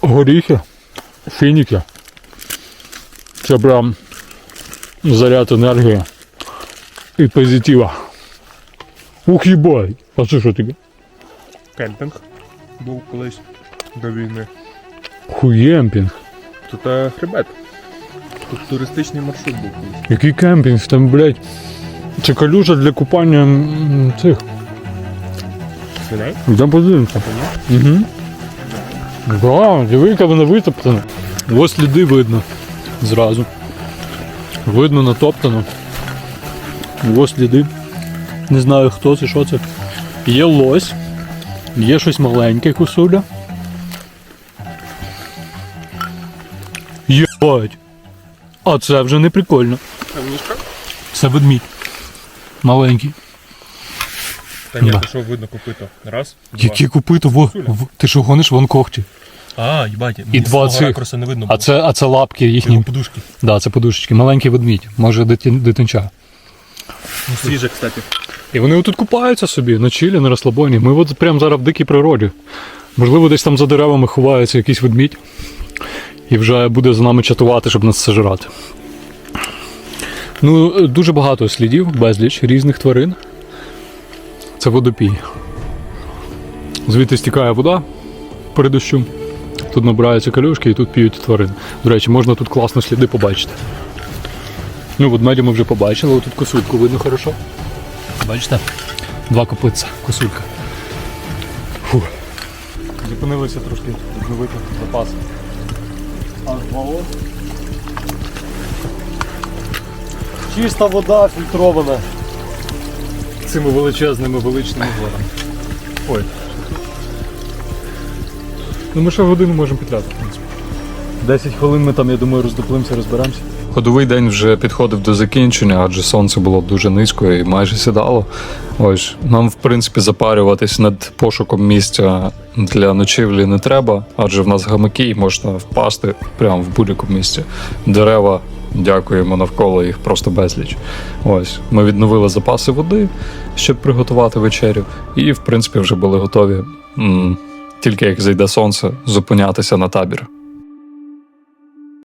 горіхи, фініки. Це прям заряд енергії і позитива. Ух їбай! А це що таке? Кемпінг був колись до війни. Хуємпінг. Тут е, хребет. Тут туристичний маршрут був колись. Який кемпінг? Там, блядь, це калюжа для купання м, цих. Свиней? Йдемо подивимося. Угу. Да, диви, яка вона витоптана. Ось сліди видно зразу. Видно натоптано. Ось сліди. Не знаю хто це, що це. Є лось, є щось маленьке кусуля. Єбать. А це вже не прикольно. Це ведмідь. Маленький. Та ні, Да. то що видно копито. Раз, два. Які купити? Во, в- ти що гониш вон когті? А, їбать, І два цих. ракурсу не видно А було. це, а це лапки їхні. Його подушки. Да, це подушечки. Маленький ведмідь, може дитин, дитинча. Ну, свіже, кстати. І вони отут купаються собі на чилі, на розслабоні. Ми от прямо зараз в дикій природі. Можливо, десь там за деревами ховається якийсь ведмідь і вже буде за нами чатувати, щоб нас сожрати. Ну, дуже багато слідів, безліч різних тварин. Це водопій. Звідти стікає вода перед дощом. Тут набираються калюшки і тут п'ють тварин. До речі, можна тут класно сліди побачити. Ну, ведмедя ми вже побачили, тут косульку видно хорошо. Бачите? Два копитця, косулька. Фу. Зупинилися трошки відновити запас. Чиста вода фільтрована. Цими величезними величними горами. Ой. Ну ми ще годину можемо петляти, в принципі. 10 хвилин ми там, я думаю, роздоплимося, розберемося. Ходовий день вже підходив до закінчення, адже сонце було дуже низько і майже сідало. Ось нам, в принципі, запарюватись над пошуком місця для ночівлі не треба, адже в нас гамаки і можна впасти прямо в будь-якому місці. Дерева, дякуємо навколо їх просто безліч. Ось ми відновили запаси води, щоб приготувати вечерю, і в принципі вже були готові. м, Тільки як зайде сонце, зупинятися на табір.